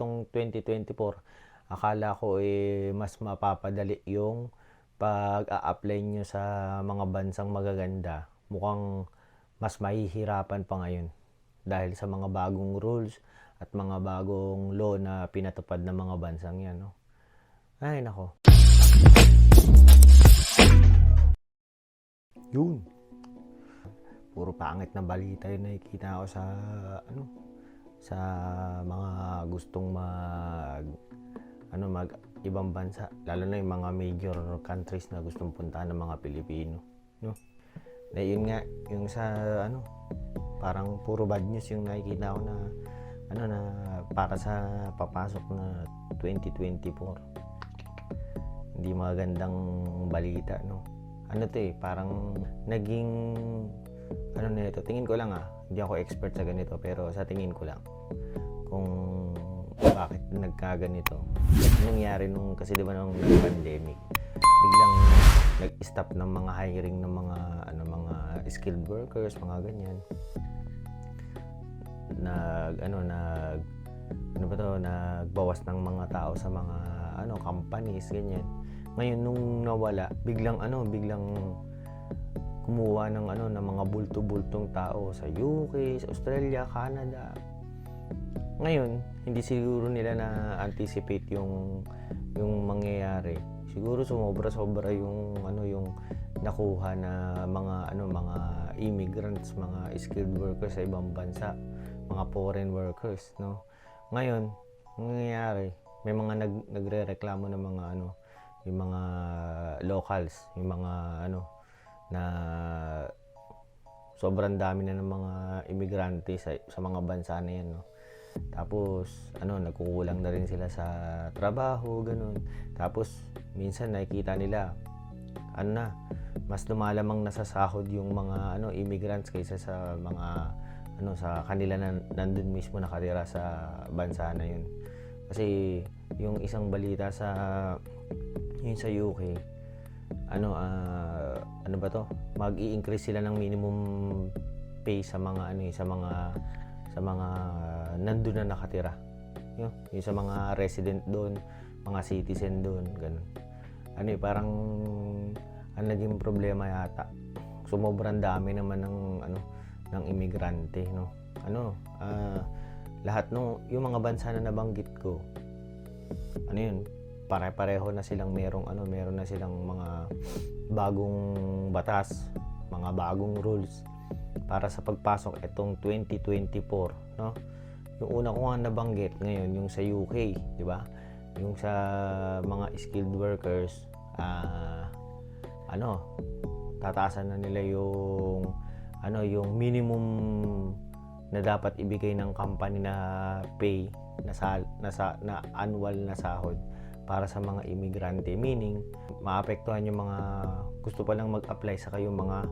itong 2024, akala ko eh mas mapapadali yung pag-a-apply nyo sa mga bansang magaganda. Mukhang mas mahihirapan pa ngayon dahil sa mga bagong rules at mga bagong law na pinatupad ng mga bansang yan. No? Ay, nako. Yun. Puro pangit na balita yung nakikita ko sa ano sa mga gustong mag ano mag ibang bansa. Lalo na yung mga major countries na gustong puntahan ng mga Pilipino no? Na yun nga yung sa ano parang puro bad news yung nakikita ko na ano na para sa papasok na 2024 hindi magandang balita no? Ano to eh parang naging ano na ito tingin ko lang ah hindi ako expert sa ganito pero sa tingin ko lang kung bakit nagkaganito Kasi nangyari nung kasi di ba nung pandemic biglang nag-stop ng mga hiring ng mga ano mga skilled workers mga ganyan. Nag ano nag ano ba to nagbawas ng mga tao sa mga ano companies ganyan. Ngayon nung nawala biglang ano biglang kumuha ng ano ng mga bulto-bultong tao sa UK, sa Australia, Canada. Ngayon, hindi siguro nila na anticipate yung yung mangyayari. Siguro sumobra-sobra yung ano yung nakuha na mga ano mga immigrants, mga skilled workers sa ibang bansa, mga foreign workers, no. Ngayon, ang nangyayari, may mga nag nagrereklamo ng mga ano, yung mga locals, yung mga ano na sobrang dami na ng mga imigrante sa, sa mga bansa na yan, no. Tapos, ano, nagkukulang na rin sila sa trabaho, ganun. Tapos, minsan nakikita nila, ano na, mas lumalamang nasasahod yung mga ano immigrants kaysa sa mga ano sa kanila na nandun mismo nakatira sa bansa na yun. Kasi yung isang balita sa yun sa UK, ano ah, ano ba to? Mag-i-increase sila ng minimum pay sa mga ano eh, sa mga sa mga nandun na nakatira. Yun, yung sa mga resident doon, mga citizen doon, ganun. Ano eh, parang ang naging problema yata. Sumobrang dami naman ng ano ng imigrante, no. Ano, ah, lahat no yung mga bansa na nabanggit ko. Ano yun? Pare-pareho na silang merong ano, meron na silang mga bagong batas, mga bagong rules para sa pagpasok itong 2024, no? Yung una ko nga nabanggit ngayon yung sa UK, di ba? Yung sa mga skilled workers, ah ano, tataasan na nila yung ano, yung minimum na dapat ibigay ng company na pay na sa, na, sa, na annual na sahod para sa mga imigrante meaning maapektuhan yung mga gusto pa lang mag-apply sa kayong mga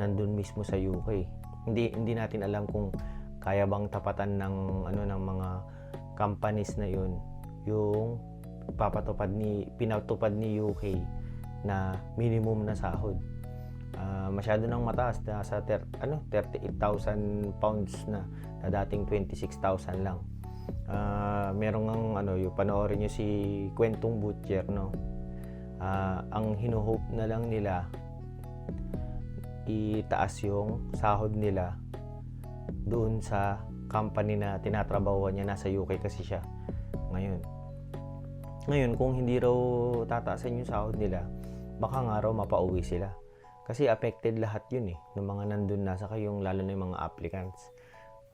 nandun mismo sa UK. Hindi hindi natin alam kung kaya bang tapatan ng ano ng mga companies na yun yung papatupad ni pinatupad ni UK na minimum na sahod. Ah, masyado nang mataas na sa ter, ano 38,000 pounds na na dating 26,000 lang. Ah, merong ang ano yung panoorin niyo si Kwentong Butcher no. Ah, ang hinuhope na lang nila itaas yung sahod nila doon sa company na tinatrabahuan niya nasa UK kasi siya ngayon. Ngayon, kung hindi raw tataasan yung sahod nila, baka nga raw mapauwi sila. Kasi affected lahat yun eh, ng mga nandun nasa kayong lalo na yung mga applicants.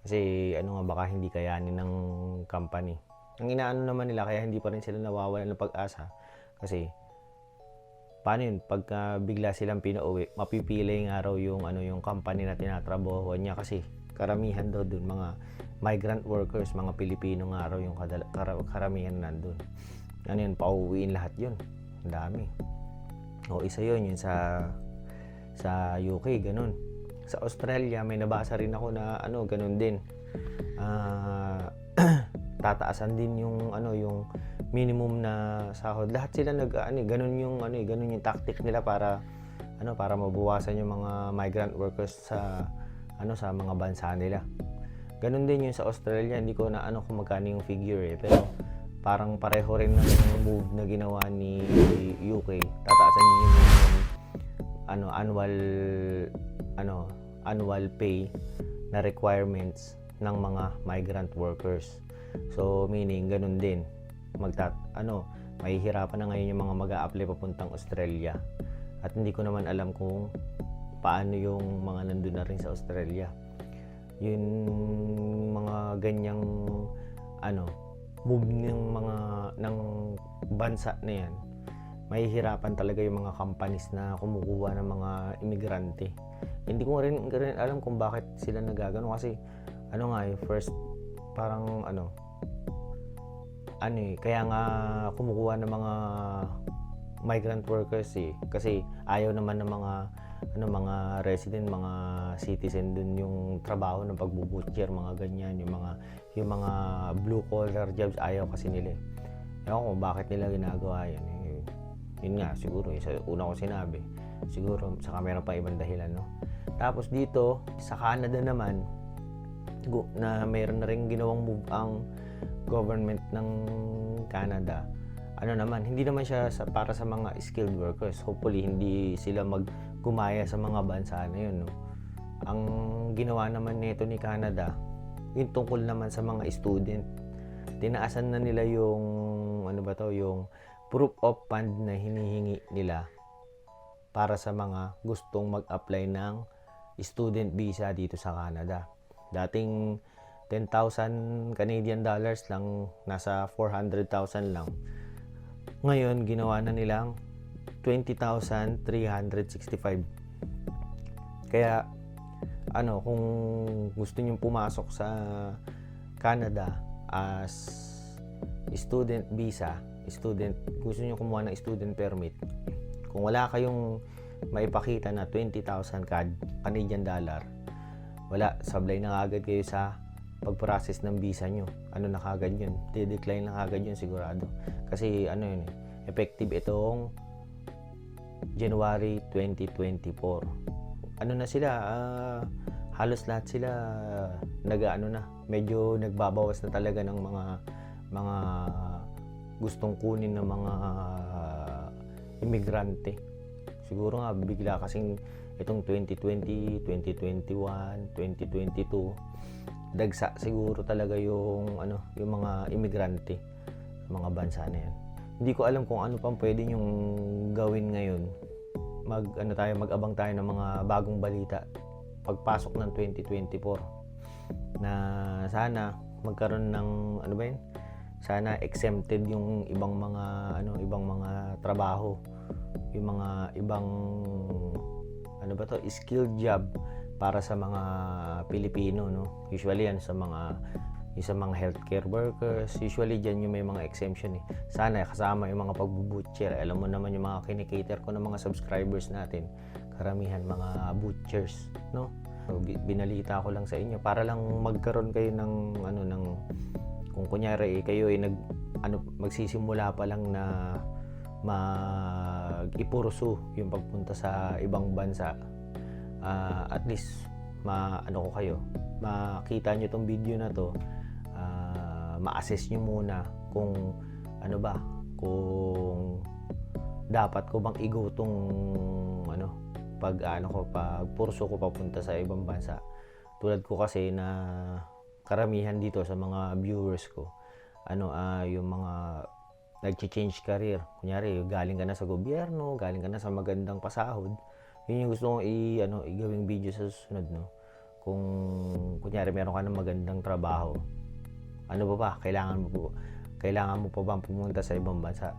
Kasi ano nga baka hindi kayanin ng company. Ang inaano naman nila kaya hindi pa rin sila nawawalan ng pag-asa. Kasi paano yun? Pagka bigla silang pinauwi mapipili nga raw yung ano yung company na tinatrabahuan niya. Kasi karamihan daw dun mga migrant workers mga Pilipino nga raw yung kadala, kar- karamihan nandun. Ano yun? Pauwiin lahat yun. Ang dami. O isa yun yun sa sa UK ganun sa Australia may nabasa rin ako na ano ganun din Ah, tataasan din yung ano yung minimum na sahod. Lahat sila nag ano, eh, ganun yung ano, eh, ganun yung tactic nila para ano para mabawasan yung mga migrant workers sa ano sa mga bansa nila. Ganun din yung sa Australia, hindi ko na ano kung magkano yung figure eh. Pero parang pareho rin ng move na ginawa ni UK. Tataasan niyo yung ano annual ano annual pay na requirements ng mga migrant workers. So meaning ganun din. Magtat ano, mahihirapan na ngayon yung mga mag-a-apply papuntang Australia. At hindi ko naman alam kung paano yung mga nandun na rin sa Australia. Yung mga ganyang ano, move ng mga ng bansa na yan mahihirapan talaga yung mga companies na kumukuha ng mga imigrante. Hindi ko rin, rin alam kung bakit sila nagagano kasi ano nga eh, first parang ano ano eh, kaya nga kumukuha ng mga migrant workers eh kasi ayaw naman ng mga ano mga resident, mga citizen dun yung trabaho ng pagbubutcher, mga ganyan, yung mga yung mga blue collar jobs ayaw kasi nila. eh. Ewan ko bakit nila ginagawa yun. Eh, yun nga, siguro, eh, sa una ko sinabi, siguro, saka meron pa ibang dahilan, no? Tapos dito, sa Canada naman, na meron na rin ginawang move ang government ng Canada. Ano naman, hindi naman siya sa, para sa mga skilled workers. Hopefully, hindi sila maggumaya sa mga bansa na yun, no? Ang ginawa naman nito ni Canada, yung tungkol naman sa mga student. Tinaasan na nila yung, ano ba to, yung proof of fund na hinihingi nila para sa mga gustong mag-apply ng student visa dito sa Canada. Dating 10,000 Canadian dollars lang, nasa 400,000 lang. Ngayon, ginawa na nilang 20,365. Kaya, ano, kung gusto niyo pumasok sa Canada as student visa, student, gusto niyo kumuha ng student permit, kung wala kayong maipakita na 20,000 CAD, Canadian dollar, wala, sablay na agad kayo sa pag-process ng visa nyo. Ano na kagad yun? De-decline na kagad yun sigurado. Kasi ano yun eh, effective itong January 2024. Ano na sila, ah, halos lahat sila nag-ano na, medyo nagbabawas na talaga ng mga mga gustong kunin ng mga imigrante. Siguro nga bigla kasing itong 2020, 2021, 2022 dagsa siguro talaga yung ano, yung mga imigrante mga bansa na yan. Hindi ko alam kung ano pang pwede yung gawin ngayon. Mag ano tayo, mag-abang tayo ng mga bagong balita pagpasok ng 2024 na sana magkaroon ng ano ba yun? Sana exempted yung ibang mga ano, ibang mga trabaho, yung mga ibang ano ba to, skilled job para sa mga Pilipino no? Usually yan sa mga sa mga healthcare workers. Usually dyan yung may mga exemption eh. Sana kasama yung mga pagbubutcher alam mo naman yung mga kinikater ko ng mga subscribers natin. Karamihan mga butchers no? So, bi- binalita ko lang sa inyo para lang magkaroon kayo ng ano ng kung kunyari kayo ay nag ano magsisimula pa lang na mag ipursu yung pagpunta sa ibang bansa ah, at least ma ano ko kayo makita nyo tong video na to ah, ma-assess nyo muna kung ano ba kung dapat ko bang igo tong ano pag ano ko pag purso ko papunta sa ibang bansa. Tulad ko kasi na karamihan dito sa mga viewers ko ano ah yung mga nag-change career. Kunyari galing ka na sa gobyerno galing ka na sa magandang pasahod yun yung gusto kong i ano i gawing video sa susunod no? Kung kunyari meron ka ng magandang trabaho ano ba ba? Kailangan mo po kailangan mo pa bang pumunta sa ibang bansa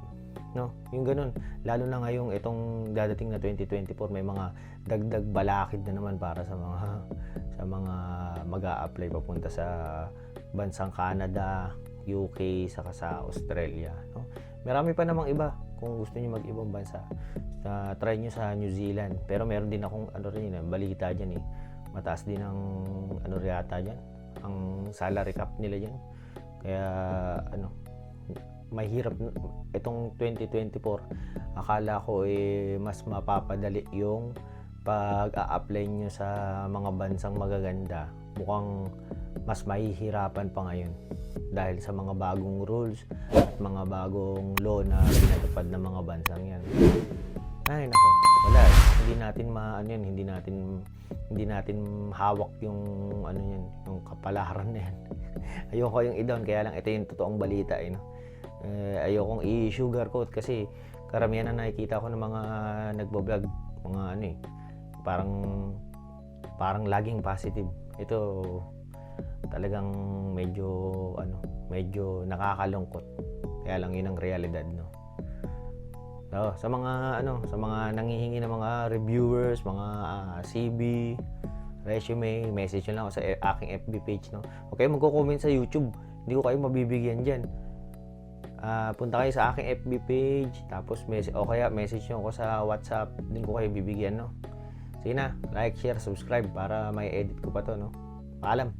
no? Yung ganun. Lalo na ngayong itong dadating na 2024 may mga dagdag balakid na naman para sa mga sa mga mag-a-apply papunta sa bansang Canada UK saka sa Australia no? Marami pa namang iba kung gusto niyo mag-ibang bansa. Sa try niyo sa New Zealand. Pero meron din akong ano rin yun, eh, balita diyan eh. Mataas din ang ano yata diyan ang salary cap nila diyan kaya ano mahirap itong 2024 akala ko eh mas mapapadali yung pag-a-apply nyo sa mga bansang magaganda mukhang mas mahihirapan pa ngayon dahil sa mga bagong rules at mga bagong law na pinatupad ng mga bansang yan. Ay nako, wala. Hindi natin maano yan, hindi natin hindi natin hawak yung ano yan, yung kapalaran na yan. ayoko yung i-down kaya lang ito yung totoong balita eh, no? Eh, ayokong i-sugarcoat kasi karamihan na nakikita ko ng mga nagbo-vlog, mga ano eh, parang parang laging positive. Ito talagang medyo ano, medyo nakakalungkot. Kaya lang yun ang realidad, no. So, sa mga ano, sa mga nanghihingi ng mga reviewers, mga ah, CB, resume, message nyo lang ako sa e- aking FB page, no. Kayong magko-comment sa YouTube. Hindi ko kayo mabibigyan diyan. Ah, punta kayo sa aking FB page, tapos message o kaya message nyo ako sa WhatsApp, din ko kayo bibigyan, no. Sige na, like, share, subscribe para may edit ko pa to, no. Paalam.